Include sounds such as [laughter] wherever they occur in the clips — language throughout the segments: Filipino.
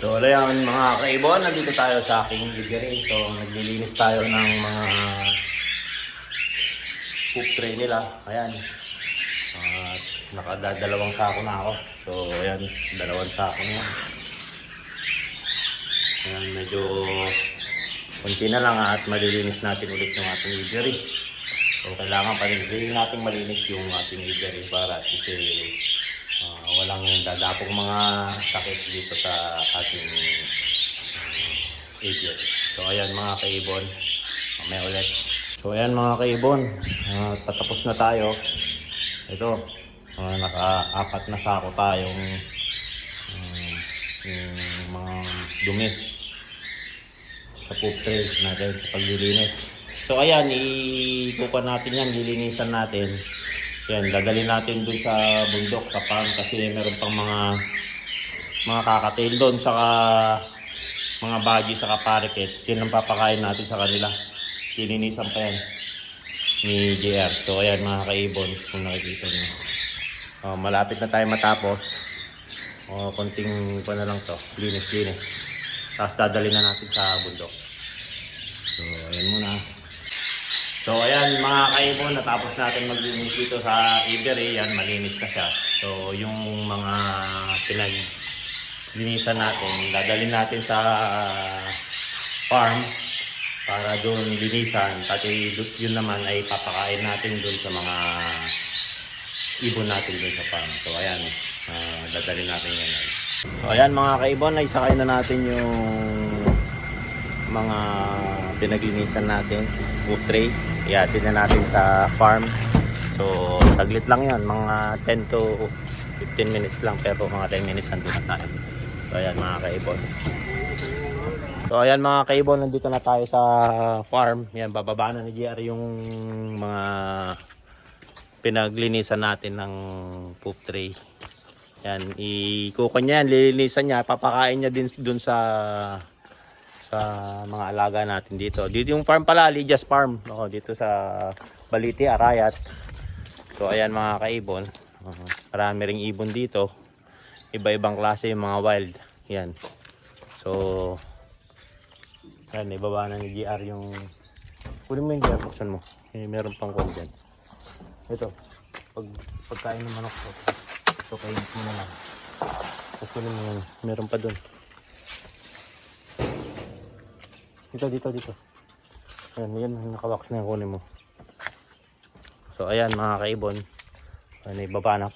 So, wala yan mga kaibon. Nandito tayo sa aking livery. So, naglilinis tayo ng mga poop tray nila. Ayan. At nakadadalawang sako na ako. So, ayan. Dalawang sako na yan. Ayan, medyo konti na lang at malilinis natin ulit yung ating livery. So, kailangan pa rin natin malinis yung ating livery para kasi ah, walang dadapong mga sakit dito sa ating uh, aviary. So, ayan mga kaibon. Mamaya ulit. So, ayan mga kaibon. Ah, tatapos na tayo. Ito. ah, naka-apat na sako tayong um, yung mga dumi sa poop tray natin sa paglilinis. So ayan, ikukuha natin yan, lilinisan natin. Yan, dadalhin natin dun sa bundok kapag kasi meron pang mga mga kakatail doon saka mga baggy saka parakeet. Yun ang papakain natin sa kanila. Lilinisan pa yan ni JR. So ayan mga kaibon, kung nakikita niyo. Oh, malapit na tayo matapos. O, konting pa na lang to. Linis, linis. Tapos dadalhin na natin sa bundok. So, ayan muna. So, ayan mga kaibon, natapos natin maglinis dito sa Ibery. Yan, malinis na siya. So, yung mga pinaglinisan natin, dadalhin natin sa farm para doon linisan. Pati yun naman ay papakain natin doon sa mga ibon natin doon sa farm. So, ayan, ah, dadalhin natin yan. So, ayan mga kaibon, ay sakay na natin yung mga pinaglinisan natin, food tray. Ihatid na natin sa farm. So, saglit lang yan, mga 10 to 15 minutes lang, pero mga 10 minutes nandun na tayo. So, ayan mga kaibon. So, ayan mga kaibon, nandito na tayo sa farm. Yan, bababa na ni JR yung mga pinaglinisan natin ng poop tray. Yan, ikukuha niya yan, lilinisan niya, papakain niya din dun sa sa mga alaga natin dito. Dito yung farm pala, Lidias Farm. Oo, dito sa Baliti, Arayat. So ayan mga kaibon. Uh, marami ring ibon dito. Iba-ibang klase yung mga wild. Yan. So, yan, ibaba na ni GR yung... Kunin mo yung GR, buksan mo. Eh, meron pang kwan dyan. Ito, pag, pagkain ng manok ko. Ito, kain mo na lang. Kukunin mo yan. Meron pa dun. Dito, dito, dito. Ayan, yan, nakawax na yung kunin mo. So, ayan mga kaibon. Ayan, ibaba na.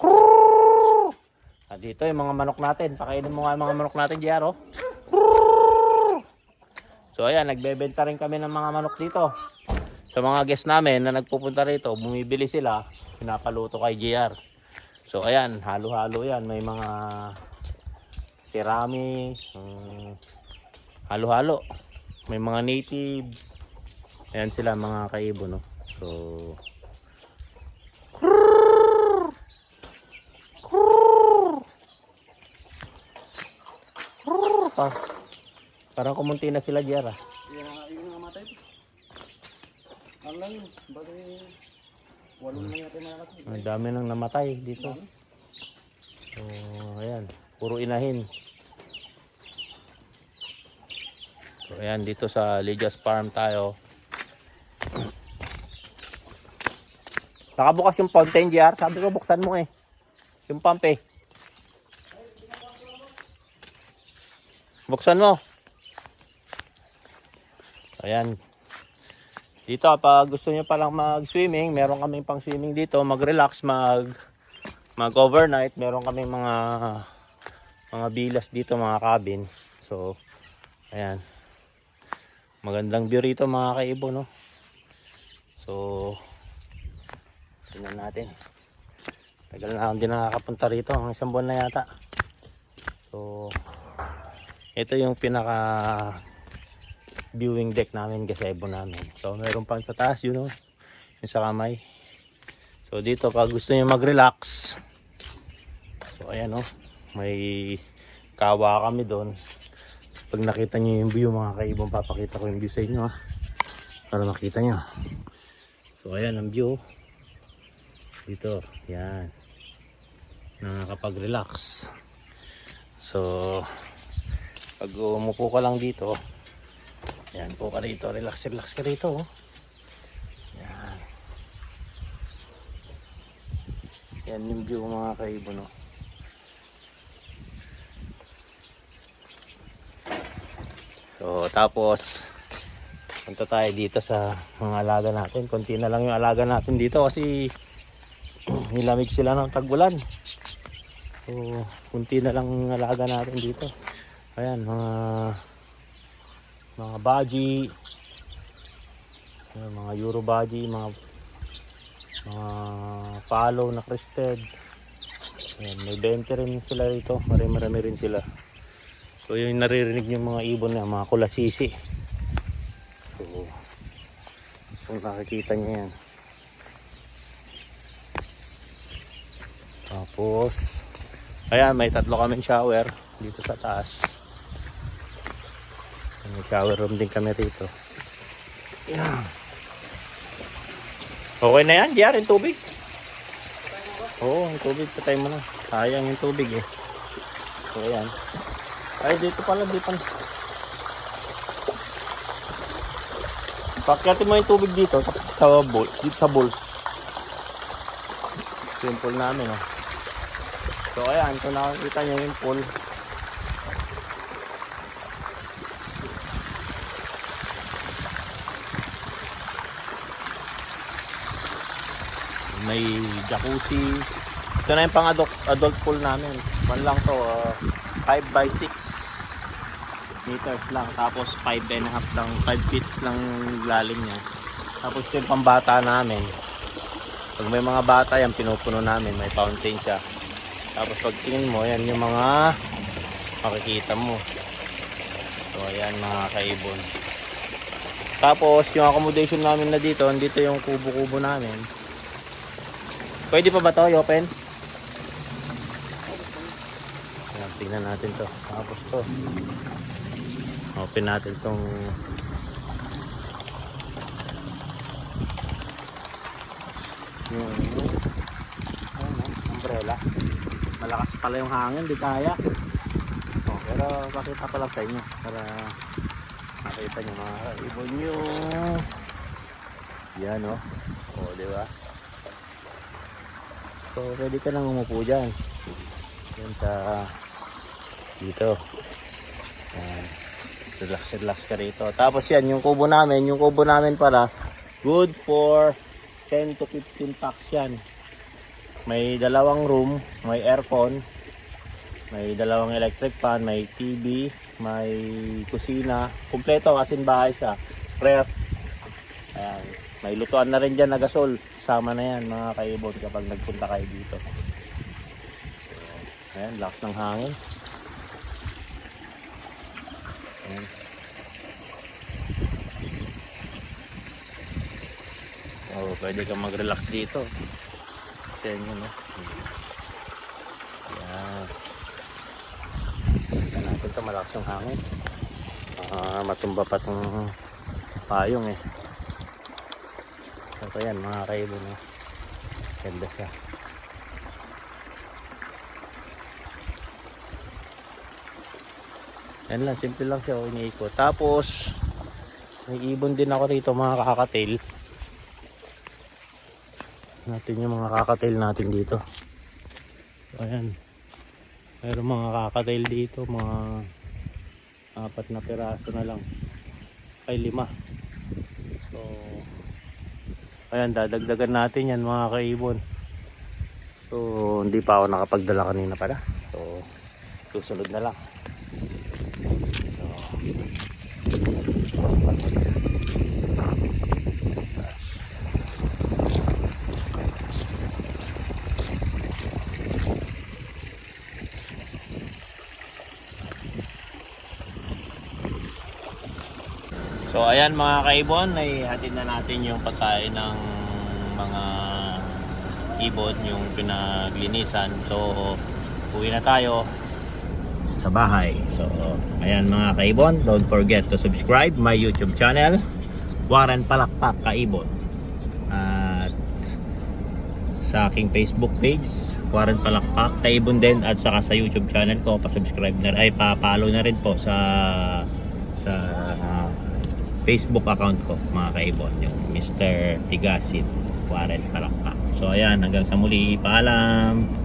At dito yung mga manok natin. Pakainin mo nga yung mga manok natin, Jero. So, ayan, nagbebenta rin kami ng mga manok dito. Sa mga guest namin na nagpupunta rito, bumibili sila, pinapaluto kay JR. So, ayan, halo-halo yan. May mga sirami, mm, halo-halo. May mga native. Ayan sila mga kaibo, no? So, pa. Parang kumunti na sila, Jera. Nga, yung nga matay. Ano lang yun? Bali, walo na yata yung mga katay. Ang dami nang namatay dito. So, ayan. Puro inahin. So, ayan. Dito sa Ligas Farm tayo. Nakabukas yung fountain, JR. Sabi ko, buksan mo eh. Yung pump eh. Buksan mo. Ayan. Dito, pag gusto niyo palang mag-swimming, meron kaming pang swimming dito, mag-relax, mag mag-overnight, meron kaming mga mga bilas dito, mga cabin. So, ayan. Magandang view rito mga kaibo, no? So, tingnan natin. Tagal na akong din nakakapunta rito, ang isang buwan na yata. So, ito yung pinaka viewing deck namin gazebo namin. So meron pang sa taas yun know, yung sa kamay. So dito pag gusto niyo mag-relax. So ayan oh, may kawa kami doon. Pag nakita niyo yung view mga kaibang papakita ko yung view sa inyo ha. Para makita niyo. So ayan ang view. Dito, yan. Nakakapag-relax. So Pag umupo ka lang dito, yan po ka rito, relax, relax ka rito. Oh. Yan. Yan yung view mga kaibon. Oh. So, tapos, punta tayo dito sa mga alaga natin. Konti na lang yung alaga natin dito kasi [clears throat] nilamig sila ng tagulan. So, kunti na lang ang alaga natin dito. Ayan, mga mga baji, mga euro baji, mga mga palo na crested. Ayan, may 20 rin sila rito. Marami-marami rin sila. So yung naririnig yung mga ibon na mga kulasisi. So kung nakikita niyo yan. Tapos ayan may tatlo kaming shower dito sa taas. May shower room din kami rito. Ayan. Okay na yan, Diyan, yung tubig. Oo, yung tubig, patay mo na. Sayang yung tubig eh. So, ayan. Ay, dito pala, di pa. Pakyatin mo yung tubig dito sa, sa bowl, dito sa bowl. Simple namin, oh. So, ayan, kung nakakita nyo yung pool. May jacuzzi. Ito na yung pang adult, adult pool namin. Man lang to, uh, 5 by 6 meters lang. Tapos 5 and a half lang, 5 feet lang lalim niya. Tapos yung pambata namin. Pag may mga bata yan, pinupuno namin. May fountain siya. Tapos pag tingin mo, yan yung mga makikita mo. So ayan mga kaibon. Tapos yung accommodation namin na dito, andito yung kubo-kubo namin. Pwede pa ba to, open? Ayan, tingnan natin to. Tapos to. Open natin tong yung umbrella. Malakas pala yung hangin, di kaya. Oh, pero pakita ko lang sa inyo para makita nyo mga ibon nyo. Yan oh. Oh, di ba? So, pwede ka lang umupo dyan. Yan sa dito. Yan. Relax, relax ka rito. Tapos yan, yung kubo namin, yung kubo namin para good for 10 to 15 packs yan. May dalawang room, may aircon, may dalawang electric fan, may TV, may kusina. Kumpleto kasi bahay siya. Ref. Ayan. May lutuan na rin dyan na gasol. Sama na yan mga kaibon kapag nagpunta kayo dito. Ayan, lakas ng hangin. Ayan. Oh, pwede kang mag-relax dito. Tingnan nyo, no? Ayan. Tingnan natin ito, malakas yung hangin. Ah, matumba pa itong payong eh. Ito yan, mga kaibon. No? Ganda siya. Yan lang, simple lang siya. oh, Iniikot. Tapos, may ibon din ako rito, mga kakatail. Natin yung mga kakatail natin dito. Ayan. Meron mga kakatail dito, mga apat na piraso na lang. Ay, lima. So, ayan, dadagdagan natin yan mga kaibon. So, hindi pa ako nakapagdala kanina pala. So, susunod na lang. So ayan mga kaibon, ay hatid na natin yung pagkain ng mga ibon, yung pinaglinisan. So uwi na tayo sa bahay. So ayan mga kaibon, don't forget to subscribe my YouTube channel, Warren Palakpak Kaibon. At sa aking Facebook page, Warren Palakpak, Taibon din at saka sa YouTube channel ko, pa-subscribe na ay pa-follow na rin po sa sa ah, Facebook account ko, mga kaibon, yung Mr. Tigasin, Warren Palakpak. So ayan, hanggang sa muli, paalam!